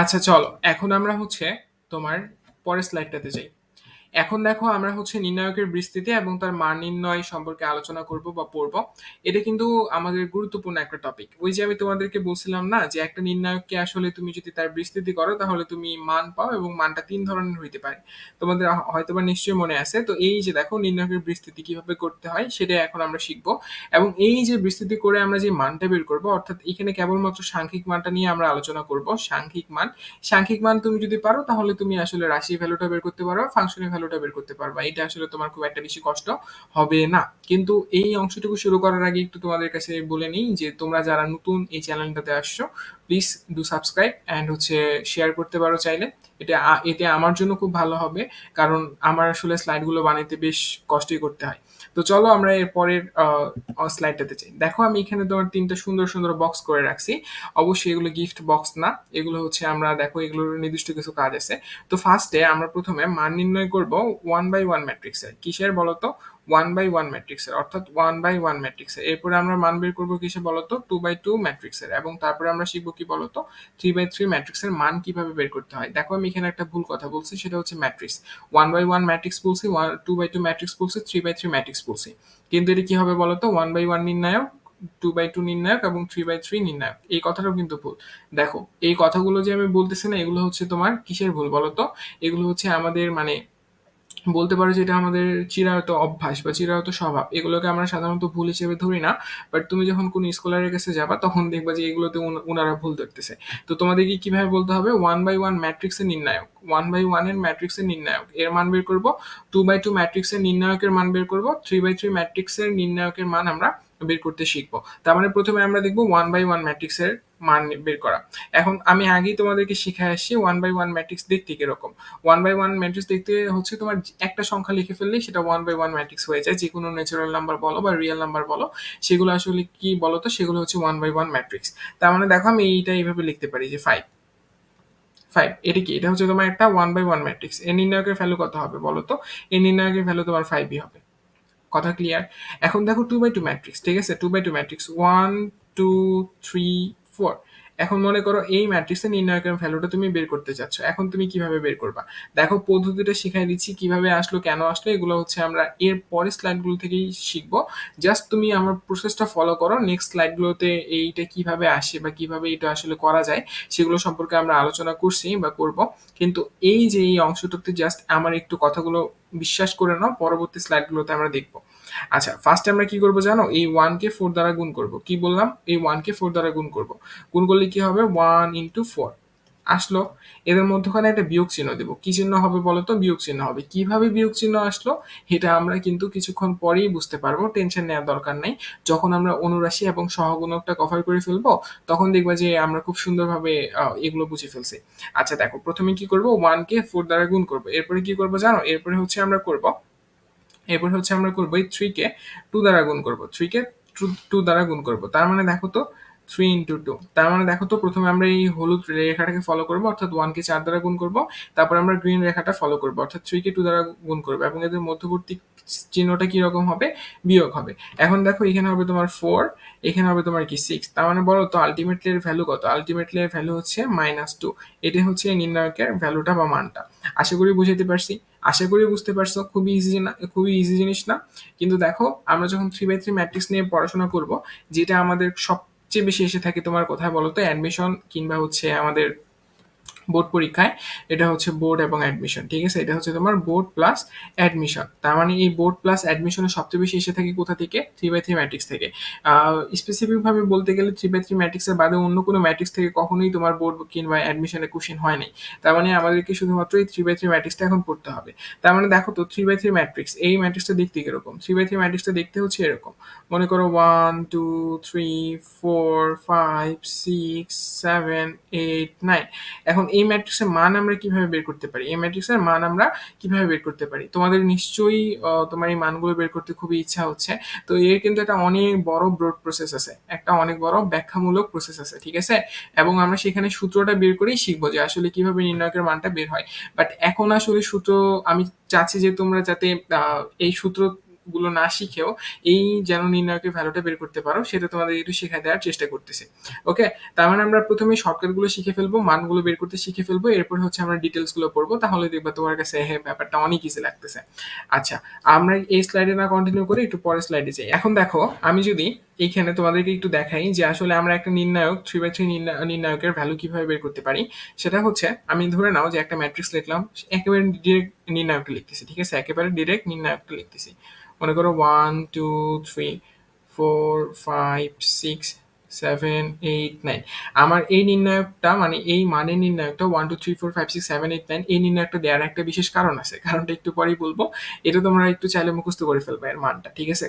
আচ্ছা চলো। এখন আমরা হচ্ছে তোমার পরের স্লাইডটাতে যাই। এখন দেখো আমরা হচ্ছে নির্ণায়কের বিস্তৃতি এবং তার মান নির্ণয় সম্পর্কে আলোচনা করব বা পড়ব। এটা কিন্তু আমাদের গুরুত্বপূর্ণ একটা টপিক ওই যে আমি তোমাদেরকে বলছিলাম না যে একটা নির্ণায়ককে আসলে তুমি যদি তার বিস্তৃতি করো, তাহলে তুমি মান পাও এবং মানটা তিন ধরনের হইতে পারে। তোমাদের হয়তো বা নিশ্চয়ই মনে আছে। তো এই যে দেখো নির্ণায়কের বিস্তৃতি কীভাবে করতে হয়, সেটা এখন আমরা শিখব। এবং এই যে বিস্তৃতি করে আমরা যে মানটা বের করব, অর্থাৎ এখানে কেবলমাত্র সাংখ্যিক মানটা নিয়ে আমরা আলোচনা করব, সাংখ্যিক মান। সাংখ্যিক মান তুমি যদি পারো, তাহলে তুমি আসলে রাশি ভ্যালুটা বের করতে পারো ফাংশনের ভ্যালুটা বের করতে পারবা। এটা আসলে তোমার খুব একটা বেশি কষ্ট হবে না। কিন্তু এই অংশটুকু শুরু করার আগে একটু তোমাদের কাছে বলে নিই যে, তোমরা যারা নতুন এই চ্যানেলটাতে আসছো প্লিজ ডু সাবস্ক্রাইব অ্যান্ড হচ্ছে শেয়ার করতে পারো চাইলে। এটা এতে আমার জন্য খুব ভালো হবে, কারণ আমার আসলে স্লাইডগুলো বানাইতে বেশ কষ্টই করতে হয়। তো চলো আমরা এর পরের স্লাইডটাতে চাই দেখো, আমি এখানে তোমার তিনটা সুন্দর সুন্দর বক্স করে রাখছি। অবশ্যই এগুলো গিফট বক্স না। এগুলো হচ্ছে আমরা, দেখো, এগুলোর নির্দিষ্ট কিছু কাজ আছে। তো ফার্স্টে আমরা প্রথমে মান নির্ণয় করব। ওয়ান বাই ওয়ান ম্যাট্রিক্সের কিসের বলতো? ওয়ান বাই ওয়ান ম্যাট্রিক্সের অর্থাৎ ওয়ান বাই ওয়ান ম্যাট্রিক্সের এরপরে আমরা মান বের করব কিসে বলতো? টু বাই টু ম্যাট্রিক্সের এবং তারপরে আমরা শিখব কি বলতো? থ্রি বাই থ্রি ম্যাট্রিক্সের মান কীভাবে বের করতে হয়? দেখো আমি এখানে একটা ভুল কথা বলছি, সেটা হচ্ছে matrix one by one matrix বলছি one two by two matrix বলছি থ্রি বাই থ্রি ম্যাট্রিক্স বলছি। কিন্তু এটা কি হবে বলতো? ওয়ান বাই ওয়ান নির্ণায়ক টু বাই টু নির্ণায়ক এবং থ্রি বাই থ্রি নির্ণায়ক। এই কথাটাও কিন্তু ভুল। দেখো, এই কথাগুলো যে আমি বলতেছি না, এগুলো হচ্ছে তোমার কিসের ভুল বলতো? এগুলো হচ্ছে আমাদের মানে বলতে পারো যে এটা আমাদের চিরায়ত অভ্যাস বা চিরায়ত স্বভাব। এগুলোকে আমরা সাধারণত ভুল হিসেবে ধরি না বাট তুমি যখন কোনো স্কলারের কাছে যাবা, তখন দেখবা যে এগুলোতে ওনারা ভুল ধরতেছে। তো তোমাদেরকে কীভাবে বলতে হবে? ওয়ান বাই ওয়ান ম্যাট্রিক্সের নির্ণায়ক। ওয়ান বাই ওয়ানের ম্যাট্রিক্সের নির্ণায়ক। এর মান বের করব? টু বাই টু ম্যাট্রিক্সের নির্ণায়কের মান বের করব। থ্রি বাই থ্রি ম্যাট্রিক্সের নির্ণায়কের মান আমরা বের করতে শিখব। তার মানে প্রথমে আমরা দেখব ওয়ান বাই ওয়ান ম্যাট্রিক্সের মান বের করা। এখন আমি আগেই তোমাদেরকে শিখে আসছি ওয়ান বাই ওয়ান ম্যাট্রিক্স দেখতে কীরকম। ওয়ান বাই ওয়ান ম্যাট্রিক্স দেখতে হচ্ছে তোমার একটা সংখ্যা লিখে ফেললেই সেটা ওয়ান বাই ওয়ান ম্যাট্রিক্স হয়ে যায়। যে কোনো ন্যাচারাল নাম্বার বলো বা রিয়েল নাম্বার বলো, সেগুলো আসলে কি বলো তো? সেগুলো হচ্ছে ওয়ান বাই ওয়ান ম্যাট্রিক্স তার মানে দেখো আমি এইটা এইভাবে লিখতে পারি যে ফাইভ ফাইভ এটা কি? এটা হচ্ছে তোমার একটা ওয়ান বাই ওয়ান ম্যাট্রিক্স এর নির্ণায়কের ভ্যালু কত হবে বলো তো? এর নির্ণায়কের ভ্যালু তোমার ফাইভই হবে। কথা ক্লিয়ার এখন দেখো টু বাই টু ম্যাট্রিক্স ঠিক আছে? Two by two matrix one two three four এখন মনে করো এই ম্যাট্রিক্সের নির্ণায়কের ভ্যালুটা তুমি বের করতে চাচ্ছ। এখন তুমি কীভাবে বের করবা? দেখো পদ্ধতিটা শিখাই দিচ্ছি, কীভাবে আসলো, কেন আসলো, এগুলো হচ্ছে আমরা এর পরের স্লাইডগুলো থেকেই শিখব। জাস্ট তুমি আমার প্রসেসটা ফলো করো নেক্সট স্লাইডগুলোতে এইটা কীভাবে আসে বা কীভাবে এটা আসলে করা যায়, সেগুলো সম্পর্কে আমরা আলোচনা করছি বা করব। কিন্তু এই যে এই অংশটাতে জাস্ট আমার একটু কথাগুলো বিশ্বাস করে নাও, পরবর্তী স্লাইডগুলোতে আমরা দেখব। আচ্ছা ফার্স্টে আমরা কি করব জানো? এই ওয়ানকে ফোর দ্বারা গুণ করব। কি বললাম? এই ওয়ানকে ফোর দ্বারা গুণ করব। গুণ করলে কি হবে? ওয়ান ইন্টু ফোর আসলো। এদের মধ্যখানে একটা বিয়োগ চিহ্ন দেবো। কি চিহ্ন হবে বলতো? বিয়োগ চিহ্ন হবে। কীভাবে বিয়োগ চিহ্ন আসলো? এটা আমরা কিন্তু কিছুক্ষণ পরেই বুঝতে পারব। টেনশন নেওয়ার দরকার নাই। যখন আমরা অনুরাশি এবং সহগুণকটা কভার করে ফেলব, তখন দেখবা যে আমরা খুব সুন্দরভাবে এগুলো বুঝে ফেলছি। আচ্ছা দেখো। প্রথমে কি করব? ওয়ানকে ফোর দ্বারা গুণ করব। এরপরে কি করব জানো? এরপরে হচ্ছে আমরা করব এরপর হচ্ছে আমরা করব এই থ্রিকে টু দ্বারা গুণ করব। থ্রিকে টু টু দ্বারা গুণ করব। তার মানে দেখো তো থ্রি ইন্টু টু তার মানে দেখো তো, প্রথমে আমরা এই হলুদ রেখাটাকে ফলো করব, অর্থাৎ ওয়ানকে চার দ্বারা গুণ করব। তারপর আমরা গ্রিন রেখাটা ফলো করব, অর্থাৎ থ্রিকে টু দ্বারা গুণ করব। এবং এদের মধ্যবর্তী চিহ্নটা কীরকম হবে? বিয়োগ হবে। এখন দেখো, এখানে হবে তোমার ফোর এখানে হবে তোমার কি সিক্স তার মানে বলো তো আলটিমেটলি এর ভ্যালু কত? আলটিমেটলি এর ভ্যালু হচ্ছে মাইনাস টু এটাই হচ্ছে নির্ণায়কের ভ্যালুটা বা মানটা। আশা করি বুঝাতে পারছি? আশা করি বুঝতে পারছ, খুবই ইজি না খুবই ইজি জিনিস না। কিন্তু দেখো, আমরা যখন থ্রি বাই থ্রি ম্যাট্রিক্স নিয়ে পড়াশোনা করব, যেটা আমাদের সবচেয়ে বেশি এসে থাকে তোমার কোথায় বলো তো অ্যাডমিশন কিংবা হচ্ছে আমাদের বোর্ড পরীক্ষায়, এটা হচ্ছে বোর্ড এবং অ্যাডমিশন, ঠিক আছে? এটা হচ্ছে তোমার বোর্ড প্লাস অ্যাডমিশন, তার মানে এই বোর্ড প্লাস অ্যাডমিশনের সবচেয়ে বেশি এসে থাকে কোথা থেকে? থ্রি বাই থ্রি ম্যাট্রিক্স থেকে। স্পেসিফিকভাবে বলতে গেলে থ্রি বাই থ্রি ম্যাট্রিক্সের বাদে অন্য কোনো ম্যাট্রিক্স থেকে কখনোই তোমার বোর্ড কিংবা অ্যাডমিশনের কোশ্চেন হয় নাই। তার মানে আমাদেরকে শুধুমাত্র এই থ্রি বাই থ্রি ম্যাট্রিক্সটা এখন পড়তে হবে। তার মানে দেখো তো, থ্রি বাই থ্রি ম্যাট্রিক্স, এই ম্যাট্রিক্সটা দেখতে কীরকম? থ্রি বাই থ্রি ম্যাট্রিক্সটা দেখতে হচ্ছে এরকম। মনে করো one two three four five six seven eight nine এখন এই ম্যাট্রিক্সের মান আমরা কীভাবে বের করতে পারি? এই ম্যাট্রিক্সের মান আমরা কীভাবে বের করতে পারি? তোমাদের নিশ্চয়ই তোমার এই মানগুলো বের করতে খুবই ইচ্ছা হচ্ছে। তো এর কিন্তু একটা অনেক বড় ব্রড প্রসেস আছে। একটা অনেক বড় ব্যাখ্যামূলক প্রসেস আছে, ঠিক আছে? এবং আমরা সেখানে সূত্রটা বের করেই শিখব যে আসলে কীভাবে নির্ণায়কের মানটা বের হয়। বাট এখন আসলে সূত্র, আমি চাচ্ছি যে তোমরা যাতে এই সূত্র গুলো না শিখেও এই যেন নির্ণায়কের ভ্যালুটা বের করতে পারো, সেটা তোমাদের একটু শেখায় দেওয়ার চেষ্টা করতেছে। ওকে তার মানে আমরা প্রথমে শর্টকাটগুলো শিখে ফেলব, মানগুলো বের করতে শিখে ফেলব, এরপর হচ্ছে আমরা ডিটেলসগুলো পড়ব, তাহলে দেখবা তোমার কাছে হ্যাঁ ব্যাপারটা অনেক ইজি লাগতেছে। আচ্ছা আমরা এই স্লাইডে না কন্টিনিউ করে একটু পরের স্লাইডে যাই। এখন দেখো, আমি যদি এইখানে তোমাদেরকে একটু দেখাই যে আসলে আমরা একটা নির্ণায়ক থ্রি বাই থ্রি নির্ণায়কের ভ্যালু কীভাবে বের করতে পারি। সেটা হচ্ছে, আমি ধরে নাও যে একটা ম্যাট্রিক্স লিখলাম, একেবারে ডিরেক্ট নির্ণায়কটা লিখতেছি, ঠিক আছে? একেবারে ডিরেক্ট নির্ণায়কটা লিখতেছি। মনে করো one two three four five six seven eight nine আমার এই নির্ণায়কটা মানে এই মানের নির্ণায়কটা one two three four five six seven eight nine এই নির্ণায়কটা দেওয়ার একটা বিশেষ কারণ আছে। কারণটা একটু পরেই বলব। এটা তোমরা একটু চাইলে মুখস্থ করে ফেলবে এর মানটা, ঠিক আছে?